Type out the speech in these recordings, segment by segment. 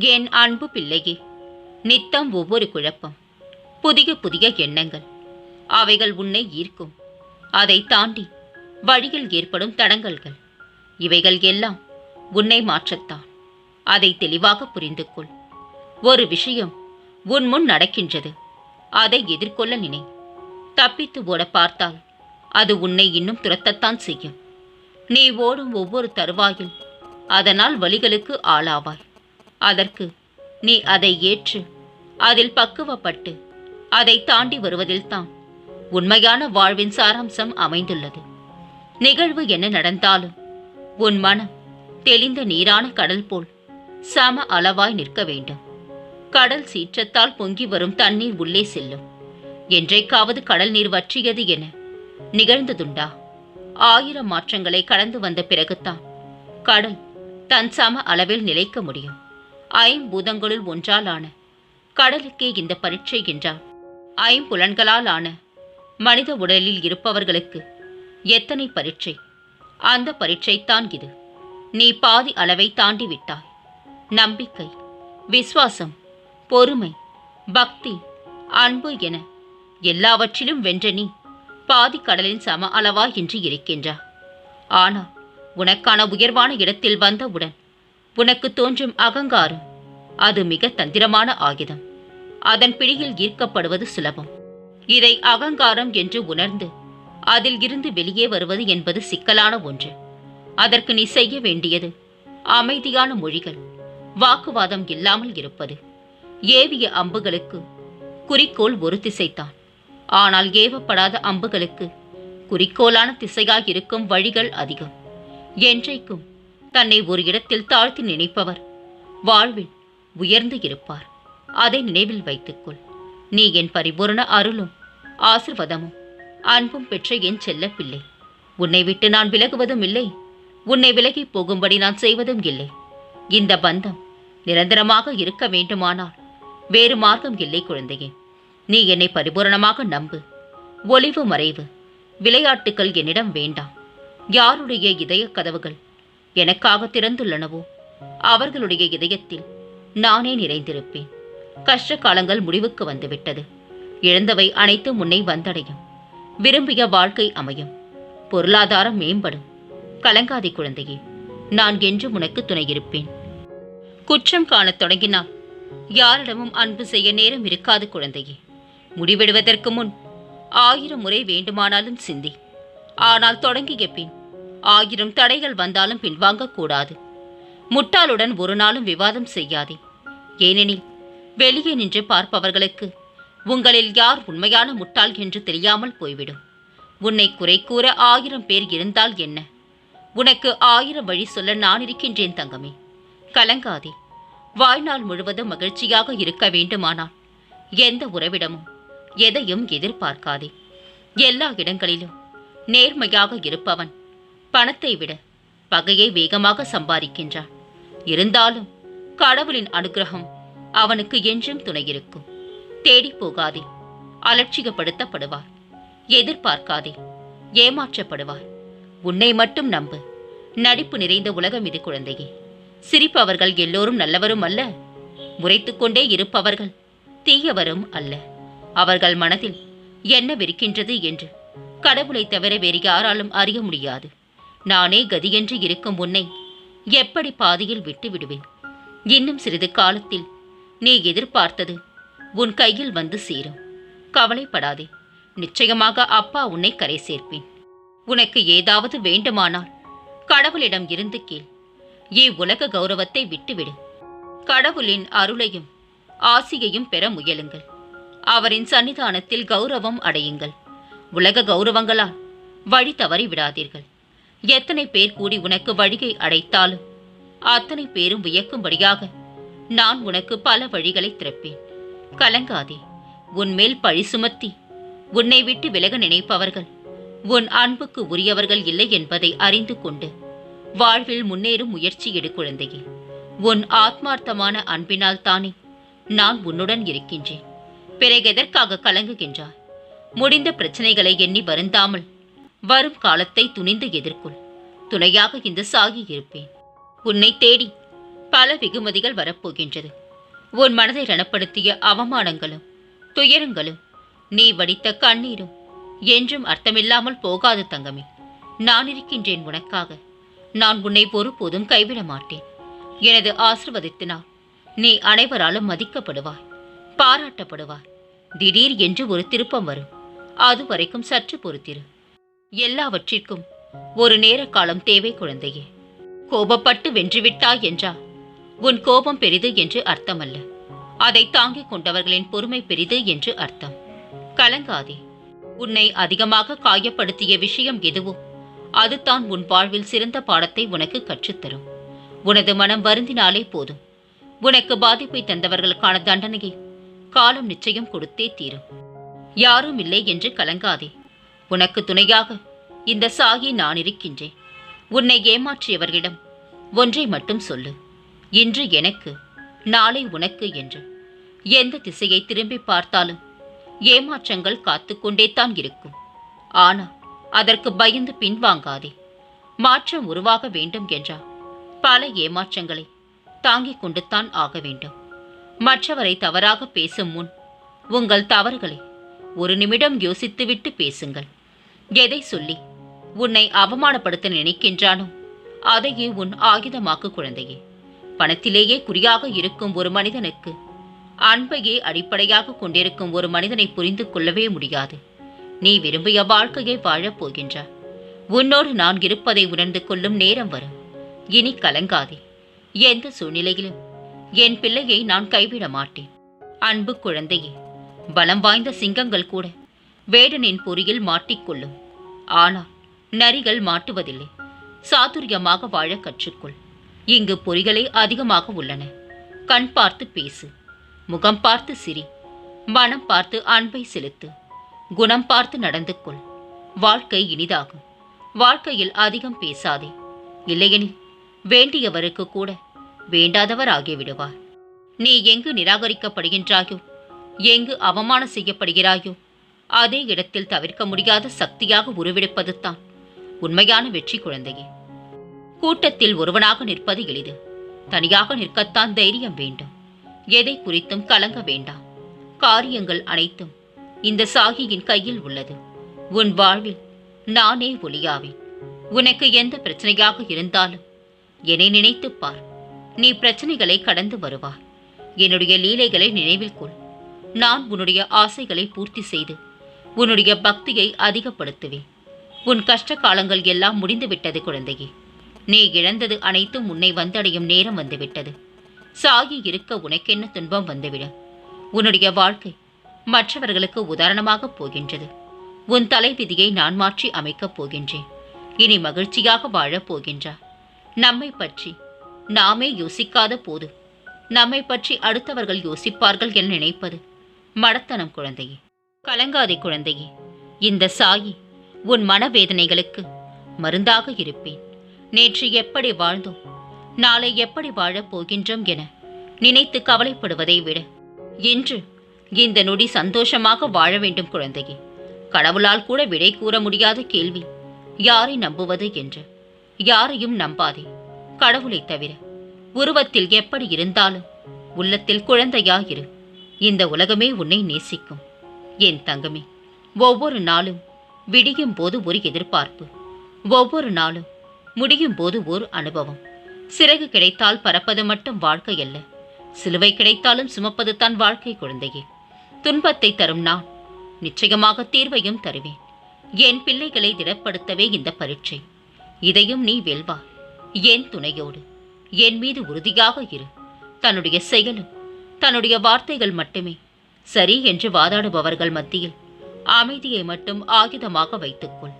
என் அன்பு பிள்ளையே நித்தம் ஒவ்வொரு குழப்பம். புதிய புதிய எண்ணங்கள். அவைகள் உன்னை ஈர்க்கும். அதை தாண்டி வழியில் ஏற்படும் தடங்கல்கள். இவைகள் எல்லாம் உன்னை மாற்றத்தான். அதை தெளிவாக புரிந்து கொள் ஒரு விஷயம் உன் முன் நடக்கின்றது. அதை எதிர்கொள்ள நினை. தப்பித்து ஓட பார்த்தால் அது உன்னை இன்னும் துரத்தத்தான் செய்யும். நீ ஓடும் ஒவ்வொரு தருவாயில் அதனால் வழிகளுக்கு ஆளாவாய். அதற்கு நீ அதை ஏற்று அதில் பக்குவப்பட்டு அதை தாண்டி வருவதில்தான் உண்மையான வாழ்வின் சாராம்சம் அமைந்துள்ளது. நிகழ்வு என்ன நடந்தாலும் உன் மனம் தெளிந்த நீரான கடல் போல் சம அளவாய் நிற்க வேண்டும். கடல் சீற்றத்தால் பொங்கி வரும் தண்ணீர் உள்ளே செல்லும். என்றைக்காவது கடல் நீர் வற்றியது என நிகழ்ந்ததுண்டா? ஆயிரம் மாற்றங்களை கடந்து வந்த பிறகுதான் கடல் தன் சம அளவில் நிலைக்க முடியும். ஐம்பூதங்களுள் ஒன்றால் ஆன கடலுக்கே இந்த பரீட்சை என்றார் ஐம்புலன்களால் ஆன மனித உடலில் இருப்பவர்களுக்கு எத்தனை பரீட்சை? அந்த பரீட்சைத்தான் இது. நீ பாதி அளவை தாண்டி விட்டாய் நம்பிக்கை விசுவாசம் பொறுமை பக்தி அன்பு என எல்லாவற்றிலும் வென்ற நீ பாதி கடலின் சம அளவா என்று இருக்கின்றாய். ஆனால் உனக்கான உயர்வான இடத்தில் வந்தவுடன் உனக்கு தோன்றும் அகங்காரம். அது மிக தந்திரமான ஆயுதம். அதன் பிடியில் ஈர்க்கப்படுவது சுலபம். இதை அகங்காரம் என்று உணர்ந்து அதில் இருந்து வெளியே வருவது என்பது சிக்கலான ஒன்று. அதற்கு நீ செய்ய வேண்டியது அமைதியான மொழிகள் வாக்குவாதம் இல்லாமல் இருப்பது. ஏவிய அம்புகளுக்கு குறிக்கோள் ஒரு திசைதான். ஆனால் ஏவப்படாத அம்புகளுக்கு குறிக்கோளான திசையாக இருக்கும் வழிகள் அதிகம். என்றைக்கும் தன்னை ஒரு இடத்தில் தாழ்த்தி நினைப்பவர். வாழ்வில் உயர்ந்து இருப்பார். அதை நினைவில் வைத்துக்கொள். நீ என் பரிபூரண அருளும் ஆசிர்வாதமும் அன்பும் பெற்ற என் செல்ல பிள்ளை. உன்னை விட்டு நான் விலகுவதும் இல்லை. உன்னை விலகி போகும்படி நான் செய்வதும் இல்லை. இந்த பந்தம் நிரந்தரமாக இருக்க வேண்டுமானால் வேறு மார்க்கம் இல்லை குழந்தையே. நீ என்னை பரிபூரணமாக நம்பு. ஒளிவு மறைவு விளையாட்டுக்கள் என்னிடம் வேண்டாம். யாருடைய இதய கதவுகள் எனக்காக திறந்துள்ளனவோ? அவர்களுடைய இதயத்தில் நானே நிறைந்திருப்பேன். கஷ்ட காலங்கள் முடிவுக்கு வந்துவிட்டது. இழந்தவை அனைத்தும் முன்னை வந்தடையும். விரும்பிய வாழ்க்கை அமையும். பொருளாதாரம் மேம்படும். கலங்காதி குழந்தையே நான் என்றும் உனக்கு துணையிருப்பேன். குற்றம் காணத் தொடங்கினால் யாரிடமும் அன்பு செய்ய நேரம் இருக்காது குழந்தையே. முடிவெடுவதற்கு முன் ஆயிரம் முறை வேண்டுமானாலும் சிந்தி. ஆனால் தொடங்கிய பின் ஆயிரம் தடைகள் வந்தாலும் பின்வாங்கக்கூடாது. முட்டாளுடன் ஒரு நாளும் விவாதம் செய்யாதே. ஏனெனில் வெளியே நின்று பார்ப்பவர்களுக்கு உங்களில் யார் உண்மையான முட்டாள் என்று தெரியாமல் போய்விடும். உன்னை குறை கூற ஆயிரம் பேர் இருந்தால் என்ன? உனக்கு ஆயிரம் வழி சொல்ல நான் இருக்கின்றேன் தங்கமே. கலங்காதே. வாழ்நாள் முழுவதும் மகிழ்ச்சியாக இருக்க வேண்டுமானால் எந்த உறவிடமும் எதையும் எதிர்பார்க்காதே. எல்லா இடங்களிலும் நேர்மையாக இருப்பவன் பணத்தை விட பகையை வேகமாக சம்பாதிக்கின்றான். இருந்தாலும் கடவுளின் அனுகிரகம் அவனுக்கு என்றும் துணையிருக்கும் தேடி போகாதே அலட்சியப்படுத்தப்படுவார். எதிர்பார்க்காதே ஏமாற்றப்படுவார். உன்னை மட்டும் நம்பு நடிப்பு நிறைந்த உலகம் இது குழந்தையே. சிரிப்பவர்கள் எல்லோரும் நல்லவரும் அல்ல முறைத்துக்கொண்டே இருப்பவர்கள் தீயவரும் அல்ல. அவர்கள் மனதில் என்ன விருக்கின்றது என்று கடவுளை தவிர வேறு யாராலும் அறிய முடியாது. நானே கதியென்று இருக்கும் உன்னை எப்படி பாதியில் விட்டு விடுவேன் இன்னும் சிறிது காலத்தில் நீ எதிர்பார்த்தது உன் கையில் வந்து சேரும். கவலைப்படாதே. நிச்சயமாக அப்பா உன்னை கரை சேர்ப்பேன். உனக்கு ஏதாவது வேண்டுமானால் கடவுளிடம் இருந்து கீழ் ஏ உலக கௌரவத்தை விட்டுவிடு. கடவுளின் அருளையும் ஆசியையும் பெற முயலுங்கள். அவரின் சன்னிதானத்தில் கௌரவம் அடையுங்கள். உலக கௌரவங்களால் வழி தவறி விடாதீர்கள் எத்தனை பேர் கூடி உனக்கு வழியை அடைத்தாலும் அத்தனை பேரும் வியக்கும்படியாக நான் உனக்கு பல வழிகளை திறப்பேன். கலங்காதே உன்மேல் பழி சுமத்தி உன்னை விட்டு விலக நினைப்பவர்கள் உன் அன்புக்கு உரியவர்கள் இல்லை என்பதை அறிந்து கொண்டு வாழ்வில் முன்னேறும் முயற்சி எடு குழந்தையே. உன் ஆத்மார்த்தமான அன்பினால் தானே நான் உன்னுடன் இருக்கின்றேன். பிறகு எதற்காக கலங்குகின்றாய்? முடிந்த பிரச்சனைகளை எண்ணி வருந்தாமல் வரும் காலத்தை துணிந்து எதிர்கொள். துணையாக இந்த சாகி இருப்பேன். உன்னை தேடி பல வெகுமதிகள் வரப்போகின்றது. உன் மனதை ரணப்படுத்திய அவமானங்களும் துயரங்களும் நீ வடித்த கண்ணீரும் என்றும் அர்த்தமில்லாமல் போகாது தங்கமே. நான் இருக்கின்றேன் உனக்காக. நான் உன்னை ஒருபோதும் கைவிட மாட்டேன். எனது ஆசிர்வதித்தினால் நீ அனைவராலும் மதிக்கப்படுவாய் பாராட்டப்படுவாய். திடீர் என்று ஒரு திருப்பம் வரும். அது வரைக்கும் சற்று பொறுத்திரு. எல்லாவற்றிற்கும் ஒரு நேர காலம் தேவை குழந்தையே. கோபப்பட்டு வென்றுவிட்டாய் என்றா? உன் கோபம் பெரிது என்று அர்த்தமல்ல. அதை தாங்கிக் கொண்டவர்களின் பொறுமை பெரிது என்று அர்த்தம். கலங்காதே. உன்னை அதிகமாக காயப்படுத்திய விஷயம் எதுவோ அதுதான் உன் வாழ்வில் சிறந்த பாடத்தை உனக்கு கற்றுத்தரும். உனது மனம் வருந்தினாலே போதும். உனக்கு பாதிப்பை தந்தவர்களுக்கான தண்டனையை காலம் நிச்சயம் கொடுத்தே தீரும். யாரும் இல்லை என்று கலங்காதே. உனக்கு துணையாக இந்த சாகி நான் இருக்கின்றேன். உன்னை ஏமாற்றியவர்களிடம் ஒன்றை மட்டும் சொல்லு. இன்று எனக்கு நாளை உனக்கு என்று. எந்த திசையை திரும்பி பார்த்தாலும் ஏமாற்றங்கள் காத்துக்கொண்டே தான் இருக்கும். ஆனால் அதற்கு பயந்து பின்வாங்காதே. மாற்றம் உருவாக வேண்டும் என்றால் பல ஏமாற்றங்களை தாங்கிக் கொண்டுத்தான் ஆக வேண்டும். மற்றவரை தவறாக பேசும் முன் உங்கள் தவறுகளை ஒரு நிமிடம் யோசித்துவிட்டு பேசுங்கள். எதை சொல்லி? உன்னை அவமானப்படுத்த நினைக்கின்றானோ? அதையே உன் ஆயுதமாக்கு குழந்தையே. பணத்திலேயே குறியாக இருக்கும் ஒரு மனிதனுக்கு அன்பையே அடிப்படையாக கொண்டிருக்கும் ஒரு மனிதனை புரிந்து கொள்ளவே முடியாது. நீ விரும்பிய வாழ்க்கையை வாழப் போகின்றாய். உன்னோடு நான் இருப்பதை உணர்ந்து கொள்ளும் நேரம் வரும். இனி கலங்காதே. எந்த சூழ்நிலையிலும் என் பிள்ளையை நான் கைவிட மாட்டேன். அன்பு குழந்தையே பலம் வாய்ந்த சிங்கங்கள் கூட வேடனின் பொறியில் மாட்டிக்கொள்ளும். ஆனால் நரிகள் மாட்டுவதில்லை. சாதுரியமாக வாழ கற்றுக்கொள். இங்கு பொறிகளே அதிகமாக உள்ளன. கண் பார்த்து பேசு. முகம் பார்த்து சிரி. மனம் பார்த்து அன்பை செலுத்து. குணம் பார்த்து நடந்து கொள். வாழ்க்கை இனிதாகும். வாழ்க்கையில் அதிகம் பேசாதே. இல்லையெனில் வேண்டியவருக்கு கூட வேண்டாதவர் ஆகிவிடுவார் நீ எங்கு நிராகரிக்கப்படுகின்றாயோ? எங்கு அவமானம் செய்யப்படுகிறாயோ? அதே இடத்தில் தவிர்க்க முடியாத சக்தியாக உருவெடுப்பது தான் உண்மையான வெற்றி குழந்தையே. கூட்டத்தில் ஒருவனாக நிற்பது எளிது. தனியாக நிற்கத்தான் தைரியம் வேண்டும். எதை குறித்தும் கலங்க வேண்டாம். காரியங்கள் அனைத்தும் இந்த சாகியின் கையில் உள்ளது. உன் வாழ்வில் நானே ஒளியாவேன். உனக்கு எந்த பிரச்சனையாக இருந்தாலும் என்னை நினைத்துப் பார். நீ பிரச்சனைகளை கடந்து வருவாய். என்னுடைய லீலைகளை நினைவில் கொள். நான் உன்னுடைய ஆசைகளை பூர்த்தி செய்து உன்னுடைய பக்தியை அதிகப்படுத்துவேன். உன் கஷ்ட காலங்கள் எல்லாம் முடிந்துவிட்டது குழந்தையே. நீ இழந்தது அனைத்தும் உன்னை வந்தடையும் நேரம் வந்துவிட்டது. சாகி இருக்க உனக்கென்ன துன்பம் வந்துவிடும் உன்னுடைய வாழ்க்கை மற்றவர்களுக்கு உதாரணமாகப் போகின்றது. உன் தலைவிதியை நான் மாற்றி அமைக்கப் போகின்றேன். இனி மகிழ்ச்சியாக வாழப் போகின்றார் நம்மை பற்றி நாமே யோசிக்காத போது நம்மை பற்றி அடுத்தவர்கள் யோசிப்பார்கள் என நினைப்பது மடத்தனம் குழந்தையே. கலங்காதே குழந்தையே. இந்த சாயி உன் மனவேதனைகளுக்கு மருந்தாக இருப்பேன். நேற்று எப்படி வாழ்ந்தோம்? நாளை எப்படி வாழப் போகின்றோம் என நினைத்து கவலைப்படுவதை விட இன்று இந்த நொடி சந்தோஷமாக வாழ வேண்டும் குழந்தையே. கடவுளால் கூட விடை கூற முடியாத கேள்வி யாரை நம்புவது என்று யாரையும் நம்பாதே. கடவுளைத் தவிர உருவத்தில் எப்படி இருந்தாலும் உள்ளத்தில் குழந்தையாயிரு இந்த உலகமே உன்னை நேசிக்கும். என் தங்கமே ஒவ்வொரு நாளும் விடியும் போது ஒரு எதிர்பார்ப்பு. ஒவ்வொரு நாளும் முடியும் போது ஒரு அனுபவம். சிறகு கிடைத்தால் பறப்பது மட்டும் வாழ்க்கை அல்ல. சிலுவை கிடைத்தாலும் சுமப்பது தான் வாழ்க்கை குழந்தையே. துன்பத்தை தரும் நான் நிச்சயமாக தீர்வையும் தருவேன். என் பிள்ளைகளை திடப்படுத்தவே இந்த பரீட்சை. இதையும் நீ வெல்வா. என் துணையோடு. என் மீது உறுதியாக இரு. தன்னுடைய செயலும் தன்னுடைய வார்த்தைகள் மட்டுமே சரி என்று வாதாடுபவர்கள் மத்தியில் அமைதியை மட்டும் ஆயுதமாக வைத்துக்கொள்.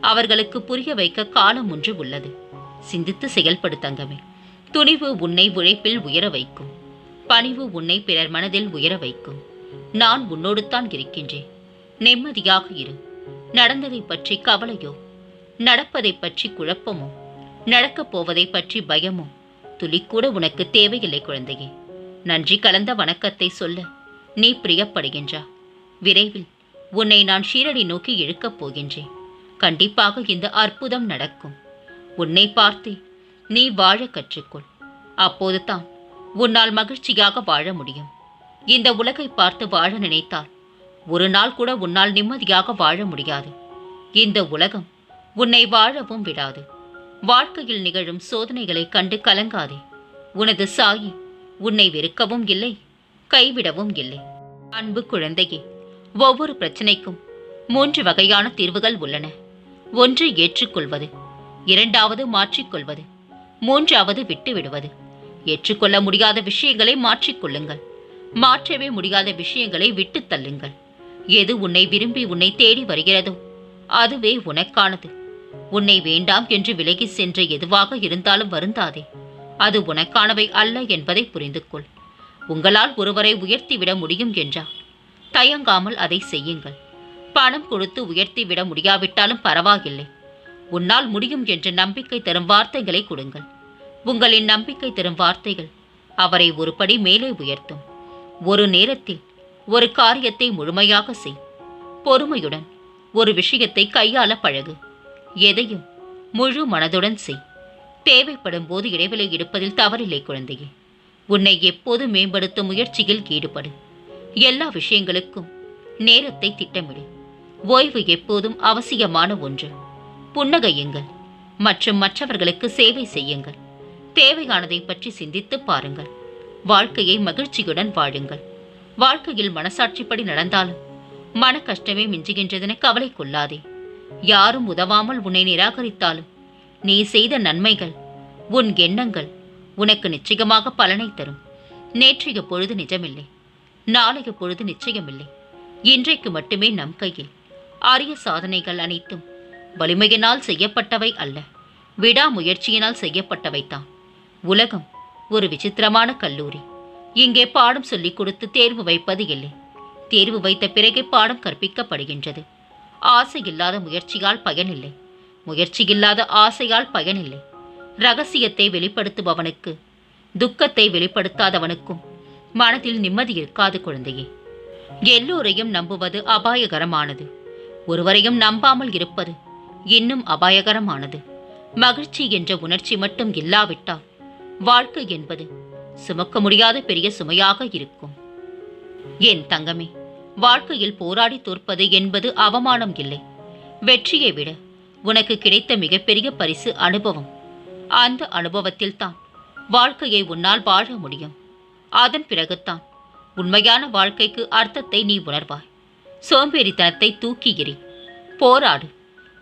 அவர்களுக்கு புரிய வைக்க காலம் ஒன்று உள்ளது. சிந்தித்து செயல்படுத்தங்கமே துணிவு உன்னை உழைப்பில் உயர வைக்கும். பணிவு உன்னை பிறர் மனதில் உயர வைக்கும். நான் உன்னோடு தான் இருக்கின்றேன். நிம்மதியாக இரு. நடந்ததை பற்றி கவலையோ? நடப்பதை பற்றி குழப்பமோ? நடக்கப் போவதை பற்றி பயமோ? துளிக்கூட உனக்கு தேவையில்லை குழந்தையே. நன்றி கலந்த வணக்கத்தை சொல்ல நீ பிரியப்படுகின்றா. விரைவில் உன்னை நான் ஷீரடி நோக்கி இழுக்கப் போகின்றேன். கண்டிப்பாக இந்த அற்புதம் நடக்கும். உன்னை பார்த்தே நீ வாழ கற்றுக்கொள். அப்போது தான் உன்னால் மகிழ்ச்சியாக வாழ முடியும். இந்த உலகை பார்த்து வாழ நினைத்தால் ஒரு நாள் கூட உன்னால் நிம்மதியாக வாழ முடியாது. இந்த உலகம் உன்னை வாழவும் விடாது. வாழ்க்கையில் நிகழும் சோதனைகளை கண்டு கலங்காதே. உனது சாயி உன்னை வெறுக்கவும் இல்லை. கைவிடவும் இல்லை. அன்பு குழந்தையே ஒவ்வொரு பிரச்சனைக்கும் மூன்று வகையான தீர்வுகள் உள்ளன. ஒன்று ஏற்றுக்கொள்வது இரண்டாவது மாற்றிக்கொள்வது மூன்றாவது விட்டுவிடுவது. ஏற்றுக்கொள்ள முடியாத விஷயங்களை மாற்றிக்கொள்ளுங்கள். மாற்றவே முடியாத விஷயங்களை விட்டு தள்ளுங்கள். எது உன்னை விரும்பி உன்னை தேடி வருகிறதோ அதுவே உனக்கானது. உன்னை வேண்டாம் என்று விலகி சென்ற எதுவாக இருந்தாலும் வருந்தாதே அது உனக்கானவை அல்ல என்பதை புரிந்து கொள் உங்களால் ஒருவரை உயர்த்திவிட முடியும் என்றால் தயங்காமல் அதை செய்யுங்கள். பணம் கொடுத்து உயர்த்தி விட முடியாவிட்டாலும் பரவாயில்லை. உன்னால் முடியும் என்ற நம்பிக்கை தரும் வார்த்தைகளை கொடுங்கள். உங்களின் நம்பிக்கை தரும் வார்த்தைகள் அவரை ஒரு படி மேலே உயர்த்தும். ஒரு நேரத்தில் ஒரு காரியத்தை முழுமையாக செய். பொறுமையுடன் ஒரு விஷயத்தை கையாள பழகு. எதையும் முழு மனதுடன் செய். தேவைப்படும் போது இடைவெளி எடுப்பதில் தவறில்லை குழந்தையே. உன்னை எப்போது மேம்படுத்தும் முயற்சியில் ஈடுபடு. எல்லா விஷயங்களுக்கும் நேரத்தை திட்டமிடு. ஓய்வு எப்போதும் அவசியமான ஒன்று. புன்னகையுங்கள். மற்றும் மற்றவர்களுக்கு சேவை செய்யுங்கள். தேவையானதை பற்றி சிந்தித்து பாருங்கள். வாழ்க்கையை மகிழ்ச்சியுடன் வாழுங்கள். வாழ்க்கையில் மனசாட்சிப்படி நடந்தாலும் மன கஷ்டமே மிஞ்சுகின்றதென கவலை கொள்ளாதே. யாரும் உதவாமல் உன்னை நிராகரித்தாலும் நீ செய்த நன்மைகள் உன் எண்ணங்கள் உனக்கு நிச்சயமாக பலனை தரும். நேற்றைய பொழுது நிஜமில்லை. நாளைய பொழுது நிச்சயமில்லை. இன்றைக்கு மட்டுமே நம் கையில். அரிய சாதனைகள் அனைத்தும் வலிமையினால் செய்யப்பட்டவை அல்ல. விடாமுயற்சியினால் செய்யப்பட்டவைத்தான் உலகம் ஒரு விசித்திரமான கல்லூரி. இங்கே பாடம் சொல்லிக் கொடுத்து தேர்வு வைப்பது இல்லை. தேர்வு வைத்த பிறகே பாடம் கற்பிக்கப்படுகின்றது. ஆசை இல்லாத முயற்சியால் பயனில்லை. முயற்சி இல்லாத ஆசையால் பயனில்லை. ரகசியத்தை வெளிப்படுத்துபவனுக்கு துக்கத்தை வெளிப்படுத்தாதவனுக்கும் மனதில் நிம்மதி இருக்காது குழந்தையே. எல்லோரையும் நம்புவது அபாயகரமானது. ஒருவரையும் நம்பாமல் இருப்பது இன்னும் அபாயகரமானது. மகிழ்ச்சி என்ற உணர்ச்சி மட்டும் இல்லாவிட்டால் வாழ்க்கை என்பது சுமக்க முடியாத பெரிய சுமையாக இருக்கும். என் தங்கமே வாழ்க்கையில் போராடி தோற்பது என்பது அவமானம் இல்லை. வெற்றியை விட உனக்கு கிடைத்த மிகப்பெரிய பரிசு அனுபவம். அந்த அனுபவத்தில் தான் வாழ்க்கையை உன்னால் வாழ முடியும். அதன் பிறகுதான் உண்மையான வாழ்க்கைக்கு அர்த்தத்தை நீ உணர்வாய். சோம்பேறித்தனத்தை தூக்கி எறி போராடு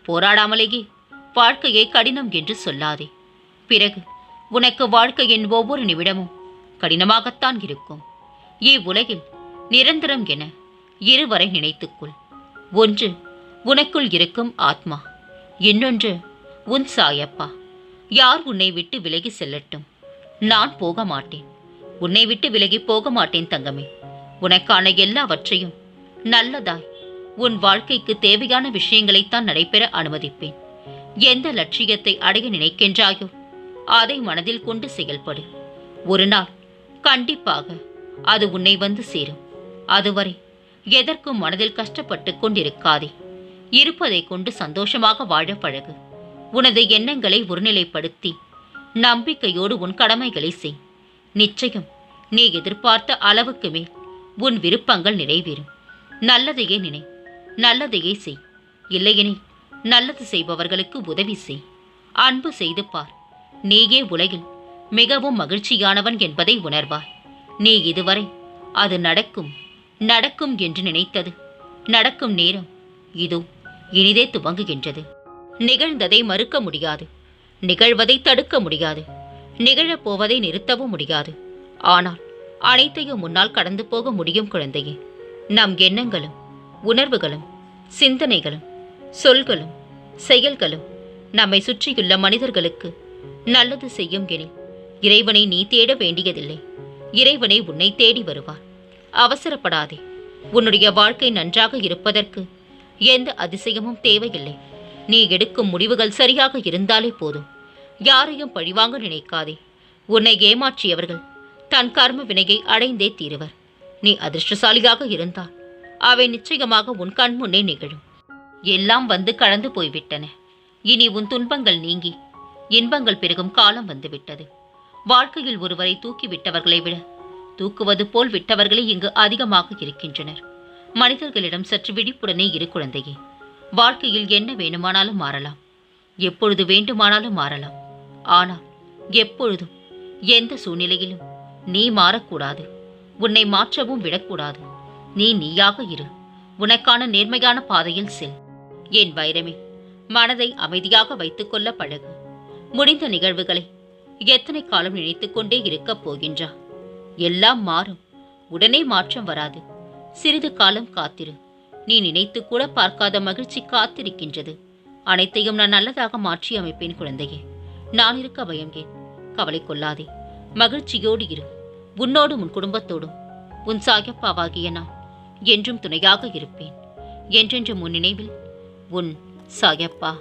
போராடாமலேயே வாழ்க்கையை கடினம் என்று சொல்லாதே. பிறகு உனக்கு வாழ்க்கையின் ஒவ்வொரு நிமிடமும் கடினமாகத்தான் இருக்கும். இவ்வுலகில் நிரந்தரம் என இருவரை நினைத்துக்கொள். ஒன்று உனக்குள் இருக்கும் ஆத்மா. இன்னொன்று உன் சாயப்பா. யார் உன்னை விட்டு விலகி செல்லட்டும்? நான் போக மாட்டேன். உன்னை விட்டு விலகி போக மாட்டேன் தங்கமே. உனக்கான எல்லாவற்றையும் நல்லதாய் உன் வாழ்க்கைக்கு தேவையான விஷயங்களைத்தான் நடைபெற அனுமதிப்பேன். எந்த லட்சியத்தை அடைய நினைக்கின்றாயோ அதை மனதில் கொண்டு செயல்படு. ஒரு நாள் கண்டிப்பாக அது உன்னை வந்து சேரும். அதுவரை எதற்கும் மனதில் கஷ்டப்பட்டு கொண்டிருக்காதே. இருப்பதை கொண்டு சந்தோஷமாக வாழ பழகு. உனது எண்ணங்களை ஒருநிலைப்படுத்தி நம்பிக்கையோடு உன் கடமைகளை செய். நிச்சயம் நீ எதிர்பார்த்த அளவுக்கு மேல் உன் விருப்பங்கள் நிறைவேறும். நல்லதையே நினை நல்லதையே செய். இல்லையெனில் நல்லது செய்பவர்களுக்கு உதவி செய். அன்பு செய்து பார். நீயே உலகில் மிகவும் மகிழ்ச்சியானவன் என்பதை உணர்வாய். நீ இதுவரை அது நடக்கும் நடக்கும் என்று நினைத்தது. நடக்கும் நேரம் இதோ இனிதே துவங்குகின்றது. நிகழ்ந்ததை மறுக்க முடியாது. நிகழ்வதை தடுக்க முடியாது. நிகழப் போவதை நிறுத்தவும் முடியாது. ஆனால் அனைத்தையும் முன்னால் கடந்து போக முடியும் குழந்தையே. நம் எண்ணங்களும் உணர்வுகளும் சிந்தனைகளும் சொல்களும் செயல்களும் நம்மை சுற்றியுள்ள மனிதர்களுக்கு நல்லது செய்யும் எனில் இறைவனை நீ தேட வேண்டியதில்லை. இறைவனை உன்னை தேடி வருவார். அவசரப்படாதே. உன்னுடைய வாழ்க்கை நன்றாக இருப்பதற்கு எந்த அதிசயமும் தேவையில்லை. நீ எடுக்கும் முடிவுகள் சரியாக இருந்தாலே போதும். யாரையும் பழிவாங்க நினைக்காதே. உன்னை ஏமாற்றியவர்கள் தன் கர்ம வினையை அடைந்தே தீருவர். நீ அதிர்ஷ்டசாலியாக இருந்தால் அவை நிச்சயமாக உன் கண் முன்னே நிகழும். எல்லாம் வந்து கடந்து போய்விட்டன. இனி உன் துன்பங்கள் நீங்கி இன்பங்கள் பெருகும் காலம் வந்துவிட்டது. வாழ்க்கையில் ஒருவரை தூக்கி விட்டவர்களை விட தூக்குவது போல் விட்டவர்களே இங்கு அதிகமாக இருக்கின்றனர். மனிதர்களிடம் சற்று விழிப்புடனே இரு குழந்தையே. வாழ்க்கையில் என்ன வேணுமானாலும் மாறலாம். எப்பொழுது வேண்டுமானாலும் மாறலாம். ஆனால் எப்பொழுதும் எந்த சூழ்நிலையிலும் நீ மாறக்கூடாது. உன்னை மாற்றவும் விடக்கூடாது. நீ நீயாக இரு. உனக்கான நேர்மையான பாதையில் செல். என் வைரமே மனதை அமைதியாக வைத்துக்கொள்ள பழகு. முடிந்த நிகழ்வுகளை எத்தனை காலம் நினைத்துக் கொண்டே இருக்கப் போகின்றா? எல்லாம் மாறும். உடனே மாற்றம் வராது. சிறிது காலம் காத்திரு. நீ நினைத்து கூட பார்க்காத மகிழ்ச்சி காத்திருக்கின்றது. அனைத்தையும் நான் நல்லதாக மாற்றி அமைப்பேன் குழந்தையே. நான் இருக்க பயம் ஏன் கவலை கொள்ளாதே. மகிழ்ச்சியோடு இரு. உன்னோடும் உன் குடும்பத்தோடும். உன் சாயப்பாவாகிய நான் என்றும் துணையாக இருப்பேன். என்றென்றும் உன் நினைவில் உன் சாயப்பா.